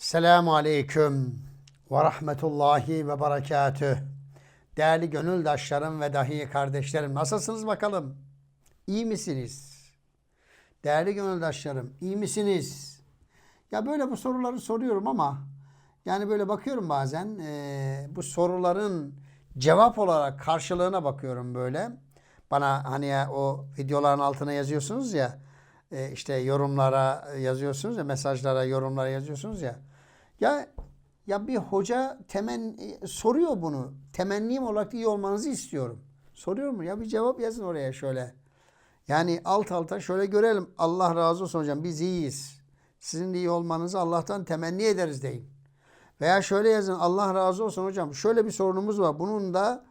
Selamun Aleyküm ve Rahmetullahi ve Berekatüh. Değerli gönüldaşlarım ve dahi kardeşlerim nasılsınız bakalım? İyi misiniz? Değerli gönüldaşlarım iyi misiniz? Ya böyle bu soruları soruyorum ama yani böyle bakıyorum bazen eee, bu soruların cevap olarak karşılığına bakıyorum böyle. Bana hani ya o videoların altına yazıyorsunuz ya e, işte yorumlara yazıyorsunuz ya mesajlara yorumlara yazıyorsunuz ya. Ya ya bir hoca temen e, soruyor bunu. Temennim olarak iyi olmanızı istiyorum. Soruyor mu? Ya bir cevap yazın oraya şöyle. Yani alt alta şöyle görelim. Allah razı olsun hocam biz iyiyiz. Sizin de iyi olmanızı Allah'tan temenni ederiz deyin. Veya şöyle yazın. Allah razı olsun hocam. Şöyle bir sorunumuz var. Bunun da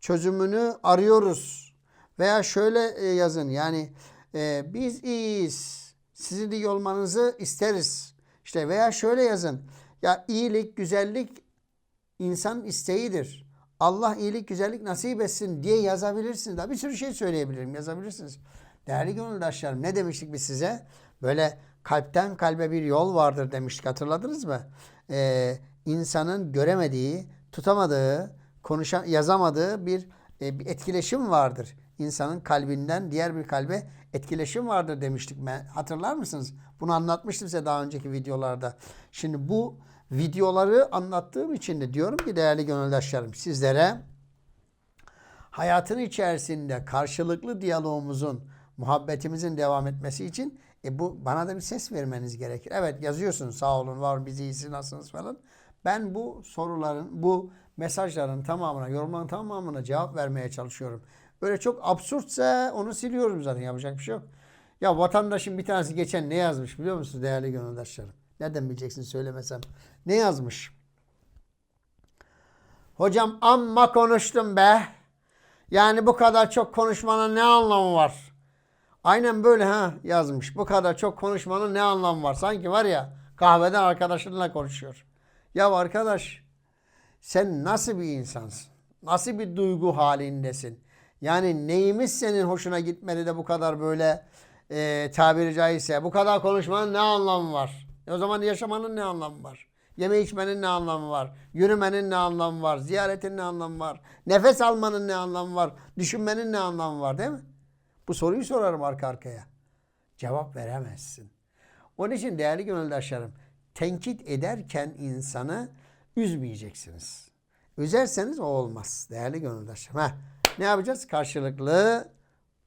çözümünü arıyoruz. Veya şöyle e, yazın. Yani e, biz iyiyiz. Sizin de iyi olmanızı isteriz. İşte veya şöyle yazın. Ya iyilik, güzellik insan isteğidir. Allah iyilik, güzellik nasip etsin diye yazabilirsiniz. Daha bir sürü şey söyleyebilirim. Yazabilirsiniz. Değerli gönüldaşlarım ne demiştik biz size? Böyle kalpten kalbe bir yol vardır demiştik. Hatırladınız mı? Ee, insanın göremediği, tutamadığı, konuşan, yazamadığı bir, e, bir etkileşim vardır. İnsanın kalbinden diğer bir kalbe etkileşim vardır demiştik. Hatırlar mısınız? Bunu anlatmıştım size daha önceki videolarda. Şimdi bu videoları anlattığım için de diyorum ki değerli gönüldaşlarım sizlere hayatın içerisinde karşılıklı diyalogumuzun, muhabbetimizin devam etmesi için e bu bana da bir ses vermeniz gerekir. Evet yazıyorsunuz sağ olun, var olun, biz iyisiniz, nasılsınız falan. Ben bu soruların, bu mesajların tamamına, yorumların tamamına cevap vermeye çalışıyorum. Böyle çok absürtse onu siliyorum zaten yapacak bir şey yok. Ya vatandaşın bir tanesi geçen ne yazmış biliyor musunuz değerli gönüldaşlarım? Nereden bileceksin söylemesem. Ne yazmış? Hocam amma konuştum be. Yani bu kadar çok konuşmanın ne anlamı var? Aynen böyle ha yazmış. Bu kadar çok konuşmanın ne anlamı var? Sanki var ya kahveden arkadaşınla konuşuyor. Ya arkadaş sen nasıl bir insansın? Nasıl bir duygu halindesin? Yani neyimiz senin hoşuna gitmedi de bu kadar böyle e, tabiri caizse bu kadar konuşmanın ne anlamı var? E o zaman yaşamanın ne anlamı var? Yeme içmenin ne anlamı var? Yürümenin ne anlamı var? Ziyaretin ne anlamı var? Nefes almanın ne anlamı var? Düşünmenin ne anlamı var değil mi? Bu soruyu sorarım arka arkaya. Cevap veremezsin. Onun için değerli gönüldaşlarım tenkit ederken insanı üzmeyeceksiniz. Üzerseniz o olmaz değerli gönüldaşlarım. Heh. Ne yapacağız? Karşılıklı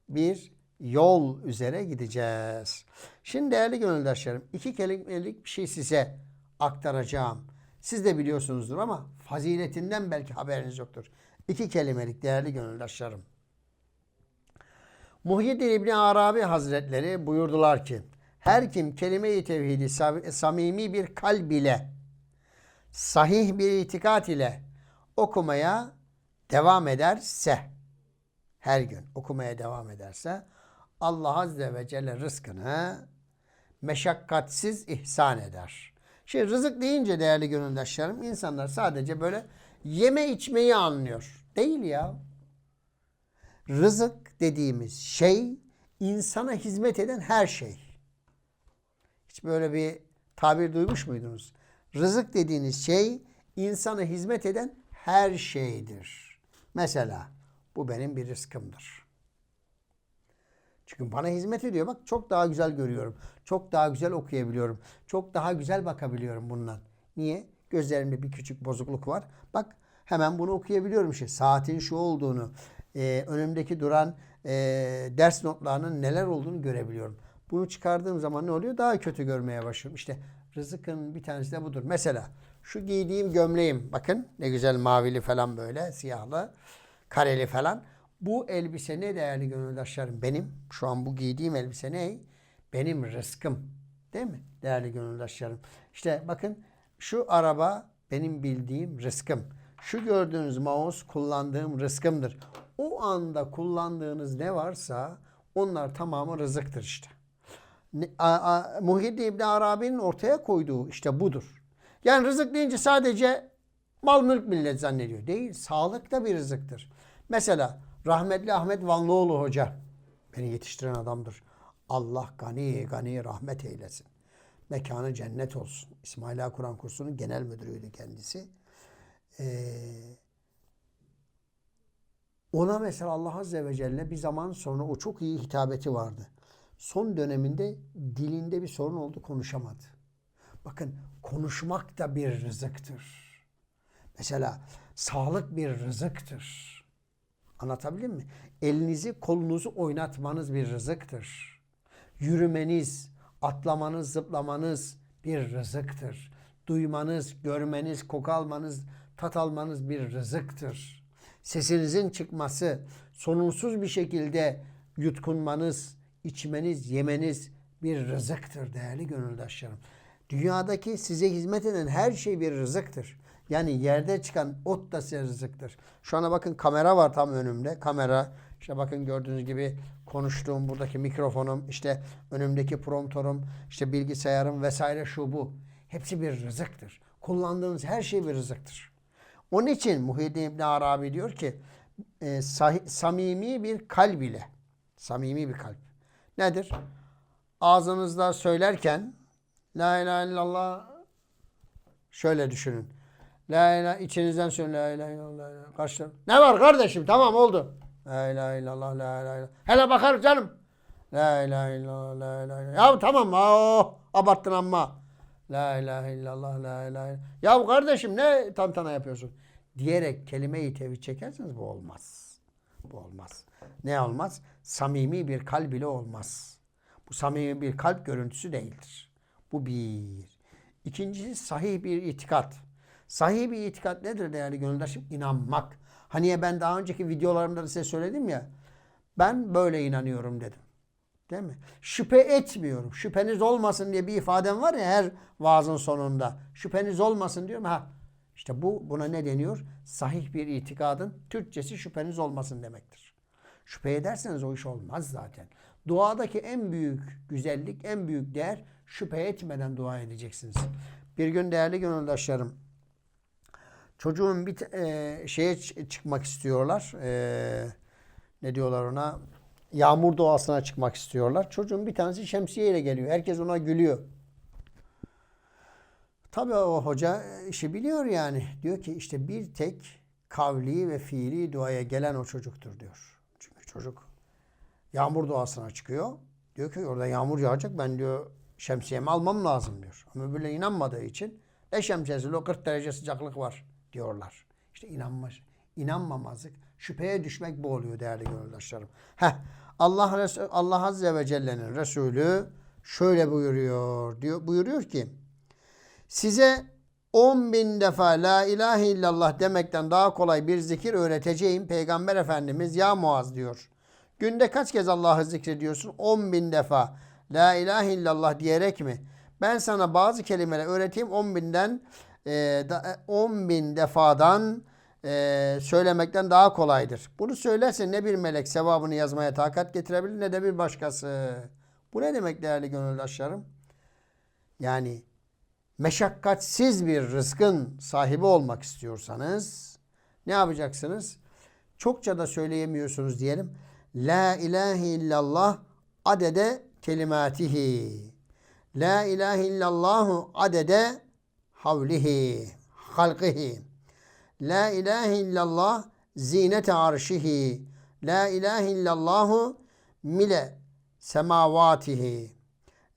bir yol üzere gideceğiz. Şimdi değerli gönüldaşlarım iki kelimelik bir şey size aktaracağım. Siz de biliyorsunuzdur ama faziletinden belki haberiniz yoktur. İki kelimelik değerli gönüldaşlarım. Muhyiddin İbni Arabi Hazretleri buyurdular ki her kim kelime-i tevhidi samimi bir kalb ile sahih bir itikat ile okumaya devam ederse her gün okumaya devam ederse Allah Azze ve Celle rızkını meşakkatsiz ihsan eder. Şimdi rızık deyince değerli gönüldaşlarım insanlar sadece böyle yeme içmeyi anlıyor. Değil ya. Rızık dediğimiz şey insana hizmet eden her şey. Hiç böyle bir tabir duymuş muydunuz? Rızık dediğiniz şey insana hizmet eden her şeydir. Mesela bu benim bir rızkımdır. Çünkü bana hizmet ediyor. Bak çok daha güzel görüyorum. Çok daha güzel okuyabiliyorum. Çok daha güzel bakabiliyorum bundan. Niye? Gözlerimde bir küçük bozukluk var. Bak hemen bunu okuyabiliyorum işte. Saatin şu olduğunu, e, önümdeki duran e, ders notlarının neler olduğunu görebiliyorum. Bunu çıkardığım zaman ne oluyor? Daha kötü görmeye başlıyorum. İşte rızıkın bir tanesi de budur. Mesela şu giydiğim gömleğim. Bakın ne güzel mavili falan böyle siyahlı, kareli falan. Bu elbise ne değerli gönüldaşlarım? Benim. Şu an bu giydiğim elbise ne? Benim rızkım. Değil mi? Değerli gönüldaşlarım. İşte bakın şu araba benim bildiğim rızkım. Şu gördüğünüz mouse kullandığım rızkımdır. O anda kullandığınız ne varsa onlar tamamı rızıktır işte. Muhyiddin İbni Arabi'nin ortaya koyduğu işte budur. Yani rızık deyince sadece mal mülk millet zannediyor. Değil. Sağlık da bir rızıktır. Mesela rahmetli Ahmet Vanlıoğlu Hoca beni yetiştiren adamdır. Allah gani gani rahmet eylesin. Mekanı cennet olsun. İsmaila Kur'an kursunun genel müdürüydü kendisi. Ee, ona mesela Allah Azze ve Celle bir zaman sonra o çok iyi hitabeti vardı. Son döneminde dilinde bir sorun oldu konuşamadı. Bakın konuşmak da bir rızıktır. Mesela sağlık bir rızıktır. Anlatabildim mi? Elinizi kolunuzu oynatmanız bir rızıktır. Yürümeniz, atlamanız, zıplamanız bir rızıktır. Duymanız, görmeniz, koku almanız, tat almanız bir rızıktır. Sesinizin çıkması, sonunsuz bir şekilde yutkunmanız, içmeniz, yemeniz bir rızıktır değerli gönüldaşlarım. Dünyadaki size hizmet eden her şey bir rızıktır. Yani yerde çıkan ot da size rızıktır. Şu ana bakın kamera var tam önümde. Kamera işte bakın gördüğünüz gibi konuştuğum buradaki mikrofonum, işte önümdeki promptorum, işte bilgisayarım vesaire şu bu. Hepsi bir rızıktır. Kullandığınız her şey bir rızıktır. Onun için Muhyiddin İbn Arabi diyor ki e, sahi- samimi bir kalb ile samimi bir kalp. Nedir? Ağzınızda söylerken La ilahe illallah şöyle düşünün. La ilahe içinizden söyleyin. La ilahe illallah. Karşı. Ne var kardeşim? Tamam oldu. La ilahe illallah. La ilahe illallah. Hele bakar canım. La ilahe illallah. La ilahe illallah. Ya tamam. Oh, abarttın amma. La ilahe illallah. La ilahe illallah. Ya kardeşim ne tantana yapıyorsun? Diyerek kelime-i tevhid çekerseniz bu olmaz. Bu olmaz. Ne olmaz? Samimi bir kalb ile olmaz. Bu samimi bir kalp görüntüsü değildir. Bu bir. İkincisi sahih bir itikat. Sahih bir itikat nedir değerli gönüldaşım? İnanmak. Hani ben daha önceki videolarımda da size söyledim ya. Ben böyle inanıyorum dedim. Değil mi? Şüphe etmiyorum. Şüpheniz olmasın diye bir ifadem var ya her vaazın sonunda. Şüpheniz olmasın diyorum. Ha işte bu buna ne deniyor? Sahih bir itikadın Türkçesi şüpheniz olmasın demektir. Şüphe ederseniz o iş olmaz zaten. Duadaki en büyük güzellik, en büyük değer şüphe etmeden dua edeceksiniz. Bir gün değerli gönüldaşlarım çocuğun bir e, şeye çıkmak istiyorlar. E, ne diyorlar ona? Yağmur doğasına çıkmak istiyorlar. Çocuğun bir tanesi şemsiyeyle geliyor. Herkes ona gülüyor. Tabii o hoca işi biliyor yani. Diyor ki işte bir tek kavli ve fiili duaya gelen o çocuktur diyor. Çünkü çocuk yağmur duasına çıkıyor. Diyor ki orada yağmur yağacak ben diyor şemsiyemi almam lazım diyor. Ama böyle inanmadığı için ne şemsiyesi o 40 derece sıcaklık var diyorlar. İşte inanma, inanmamazlık, şüpheye düşmek bu oluyor değerli gönüldaşlarım. Heh, Allah, Resul- Allah Azze ve Celle'nin Resulü şöyle buyuruyor diyor buyuruyor ki Size 10 bin defa la ilahe illallah demekten daha kolay bir zikir öğreteceğim. Peygamber Efendimiz ya Muaz diyor. Günde kaç kez Allah'ı zikrediyorsun? 10 bin defa. La ilahe illallah diyerek mi? Ben sana bazı kelimeler öğreteyim 10 binden e, da- e, 10 bin defadan e, söylemekten daha kolaydır. Bunu söylerse ne bir melek sevabını yazmaya takat getirebilir ne de bir başkası. Bu ne demek değerli gönüldaşlarım? Yani meşakkatsiz bir rızkın sahibi olmak istiyorsanız ne yapacaksınız? Çokça da söyleyemiyorsunuz diyelim. La ilahe illallah adede kelimatihi. La ilahe illallahu adede havlihi, halkihi. La ilahe illallah zinete arşihi. La ilahe illallahu mile semavatihi.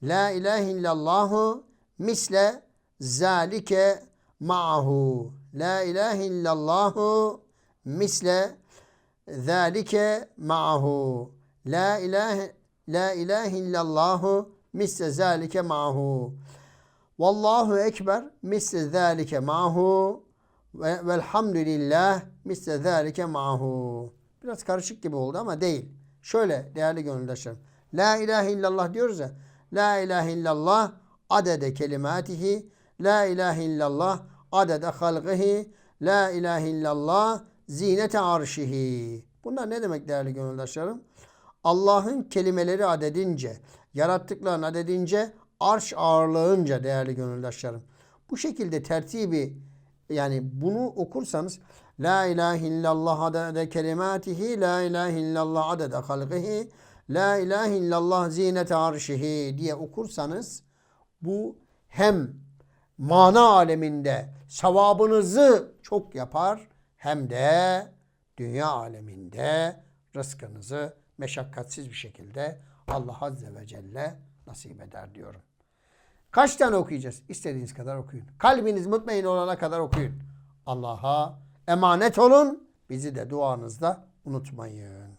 La ilahe illallahu misle zalike ma'ahu. La ilahe illallahu misle zalike ma'ahu. La ilahe la ilahe illallahu misle zalike ma'ahu. Vallahu ekber misle zalike ma'ahu ve velhamdülillah misle zalike ma'ahu. Biraz karışık gibi oldu ama değil. Şöyle değerli gönüldaşlarım. La ilahe illallah diyoruz ya. La ilahe illallah adede kelimatihi. La ilahe illallah adede halqihi. La ilahe illallah zinete arşihi. Bunlar ne demek değerli gönüldaşlarım? Allah'ın kelimeleri adedince, yarattıklarının adedince, arş ağırlığınca değerli gönüldaşlarım. Bu şekilde tertibi yani bunu okursanız La ilahe illallah adede kelimatihi La ilahe illallah adede halqihi La ilahe illallah zinete arşihi diye okursanız Bu hem mana aleminde sevabınızı çok yapar hem de dünya aleminde rızkınızı meşakkatsiz bir şekilde Allah Azze ve Celle nasip eder diyorum. Kaç tane okuyacağız? İstediğiniz kadar okuyun. Kalbiniz mutmain olana kadar okuyun. Allah'a emanet olun. Bizi de duanızda unutmayın.